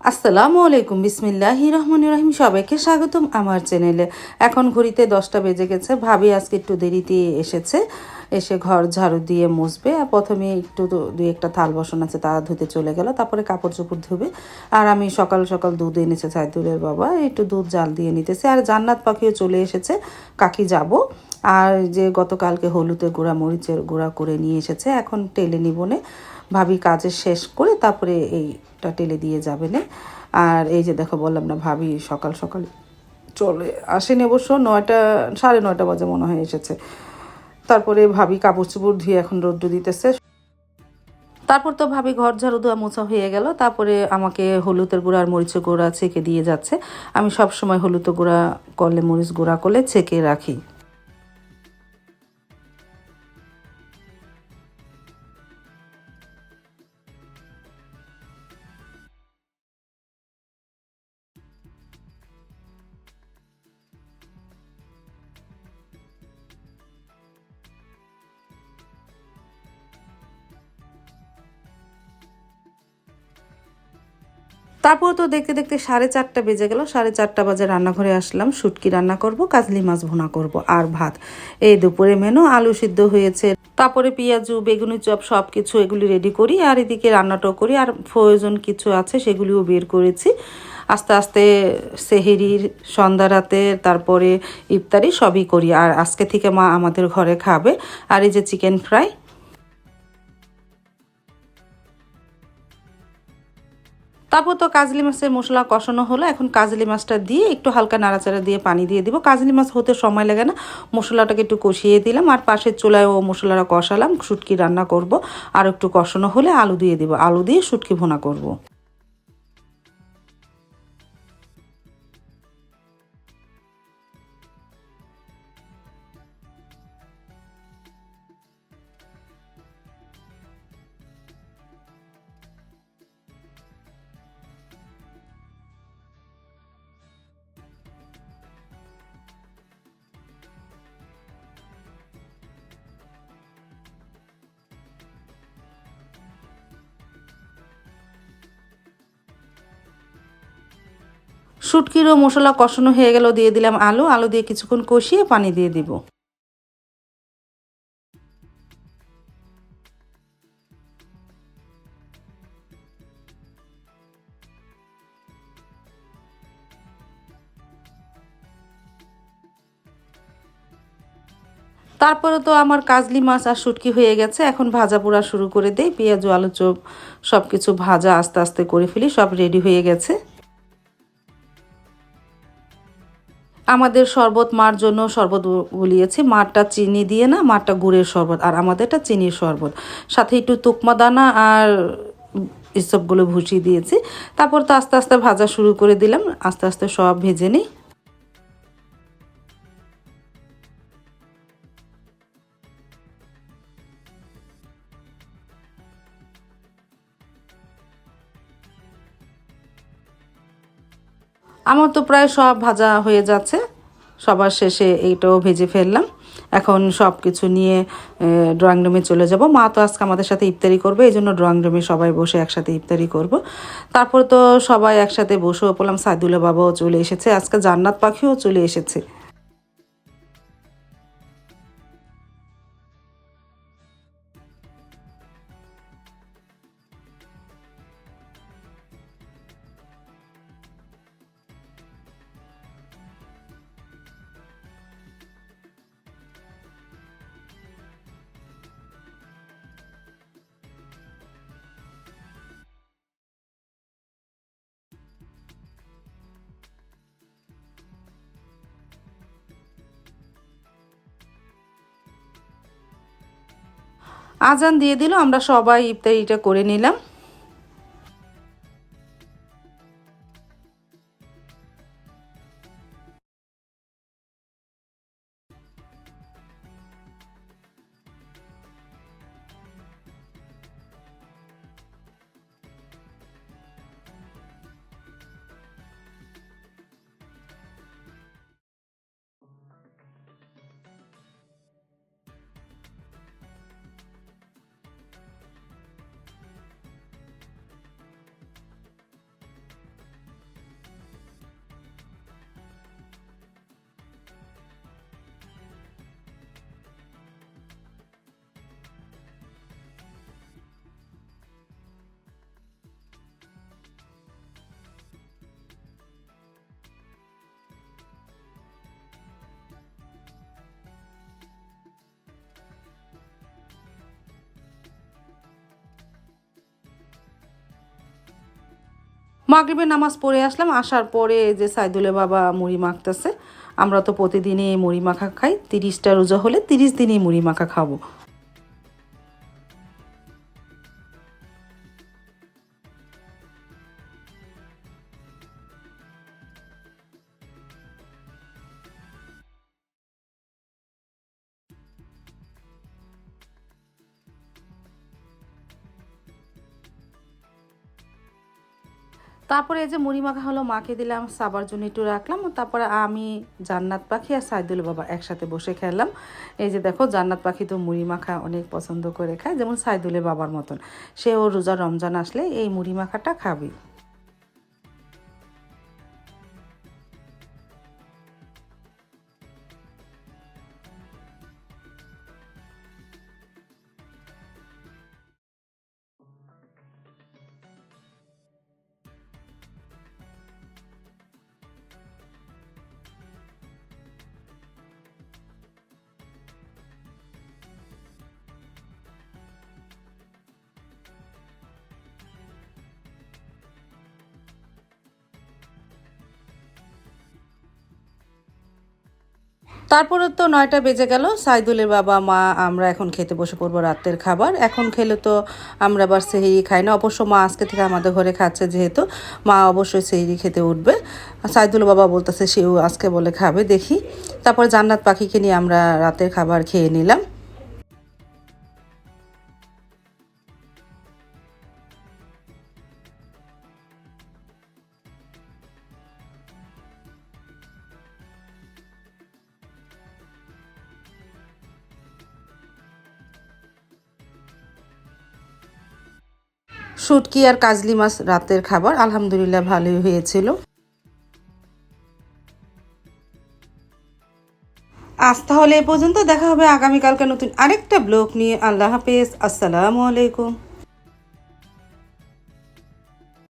আসসালামু আলাইকুম, বিসমিল্লাহি রহমান রহিম। সবাইকে স্বাগতম আমার চ্যানেলে। এখন ঘড়িতে দশটা বেজে গেছে। ভাবি আজকে একটু দেরিতে এসেছে। এসে ঘর ঝাড়ু দিয়ে মুছবে। আর প্রথমে একটু দুই একটা থাল বসন আছে, তা ধুতে চলে গেল। তারপরে কাপড় চোপড় ধুবে। আর আমি সকাল সকাল দুধ এনেছে সাইদুলের বাবা। একটু দুধ জাল দিয়ে নিতেছে। আর জান্নাত পাখিও চলে এসেছে। কাকি যাব। আর যে গতকালকে হলুদের গুঁড়া, মরিচের গুঁড়া করে নিয়ে এসেছে। এখন টেলে নিবনে। ভাবি কাজের শেষ করে তারপরে এইটা টেলে দিয়ে যাবে না আর এই যে দেখো বললাম না, ভাবি সকাল সকাল চলে আসেনি অবশ্য, নয়টা, সাড়ে নয়টা বাজে মনে হয় এসেছে। তারপরে ভাবি কাপড় চোপড় ধুয়ে এখন রোদ্র দিতেছে। তারপর তো ভাবি ঘর ঝাড়ু দেওয়া মোছা হয়ে গেল, তারপরে আমাকে হলুদের গুঁড়া আর মরিচের গুঁড়া ছেঁকে দিয়ে যাচ্ছে। আমি সব সময় হলুদের গুঁড়া করলে, মরিচ গুঁড়া করলে ছেঁকে রাখি। তারপর তো দেখতে দেখতে সাড়ে চারটা বেজে গেল, সাড়ে চারটা বাজে রান্নাঘরে আসলাম, শুটকি রান্না করব, কাজলি মাছ ভোনা করব আর ভাত। এই দুপুরে মেনু, আলু সিদ্ধ হয়েছে, তারপরে পেঁয়াজু, বেগুনি চপ সব কিছু এগুলি রেডি করি, আর এদিকে রান্নাটাও করি, আর প্রয়োজন কিছু আছে সেগুলিও বের করেছি। আস্তে আস্তে সেহেরির সন্ধ্যা রাতে তারপরে ইফতারি সবই করি, আর আজকে থেকে মা আমাদের ঘরে খাবে। আর এই যে চিকেন ফ্রাই তারপর তো কাজলি মাছের মশলা কষানো হলো। এখন কাজলি মাছটা দিয়ে একটু হালকা নাড়াচাড়া দিয়ে পানি দিয়ে দিব। কাজলি মাছ হতে সময় লাগে না। মশলাটাকে একটু কষিয়ে দিলাম। আর পাশের চুলায় ও মশলাটা কষালাম। শুটকি রান্না করব। আর একটু কষানো হলে আলু দিয়ে দিব। আলু দিয়ে শুটকি ভোনা করব। শুটকিরও মশলা কষানো হয়ে গেল, দিয়ে দিলাম আলু। আলু দিয়ে কিছুক্ষণ কষিয়ে পানি দিয়ে দিব। তারপরে তো আমার কাজলি মাছ আর শুটকি হয়ে গেছে। এখন ভাজা পোড়া শুরু করে দেই। পেঁয়াজ, আলু চোপ সব কিছু ভাজা আস্তে আস্তে করে ফেলি, সব রেডি হয়ে গেছে। আমাদের শরবত মার জন্য শরবত গুলিয়েছি মারটা চিনি দিয়ে না, মারটা গুড়ের শরবত। আর আমাদেরটা চিনির শরবত। সাথে একটু তুকমা দানা আর এসবগুলো ভুষিয়ে দিয়েছি। তারপর তো আস্তে আস্তে ভাজা শুরু করে দিলাম। আস্তে আস্তে সব ভেজে নিই। আমার তো প্রায় সব ভাজা হয়ে যাচ্ছে। সবার শেষে এইটাও ভেজে ফেললাম। এখন সব কিছু নিয়ে ড্রয়িং রুমে চলে যাব। মা তো আজকে আমাদের সাথে ইফতারি করবে, এই জন্য ড্রয়িং রুমে সবাই বসে একসাথে ইফতারি করব। তারপর তো সবাই একসাথে বসেও পড়লাম। সাইদুল্লা বাবাও চলে এসেছে। আজকে জান্নাত পাখিও চলে এসেছে। আজান দিয়ে দিল আমরা সবাই ইফতারিটা করে নিলাম। মাগরিবের নামাজ পড়ে আসলাম, আসার পরে যে সাইদুলে বাবা মুড়ি মাখতেছে, আমরা তো প্রতিদিনই মুড়ি মাখা খাই, তিরিশটা রোজা হলে তিরিশ দিনই মুড়ি মাখা খাব। তারপরে এই যে মুড়ি মাখা হলো, মাকে দিলাম, সাবার জন্য একটু রাখলাম, তারপরে আমি জান্নাত পাখি আর সাইদুল বাবা একসাথে বসে খেলাম। এই যে দেখো, জান্নাত পাখি তো মুড়ি মাখা অনেক পছন্দ করে খায়, যেমন সাইদুলের বাবার মতন। সে ও রোজা রমজান আসলে এই মুড়ি মাখাটা খাবে। তারপরে তো নয়টা বেজে গেল। সাইদুলের বাবা, মা, আমরা এখন খেতে বসে পড়ব রাতের খাবার। এখন খেলে তো আমরা আবার সেহেরি খাই না। অবশ্য মা আজকে থেকে আমাদের ঘরে খাচ্ছে যেহেতু। মা অবশ্যই সেহেরি খেতে উঠবে। সাইদুল বাবা বলতেছে, সেও আজকে বলে খাবে, দেখি। তারপর জান্নাত পাখিকে নিয়ে আমরা রাতের খাবার খেয়ে নিলাম। শুটকি আর কাজলি মাছ রাতের খাবার। আলহামদুলিল্লাহ ভালোই হয়েছিল। আজ তাহলে এ পর্যন্ত। দেখা হবে আগামীকালকে নতুন আরেকটা ব্লগ নিয়ে। আল্লাহ হাফেজ। আসসালামু আলাইকুম।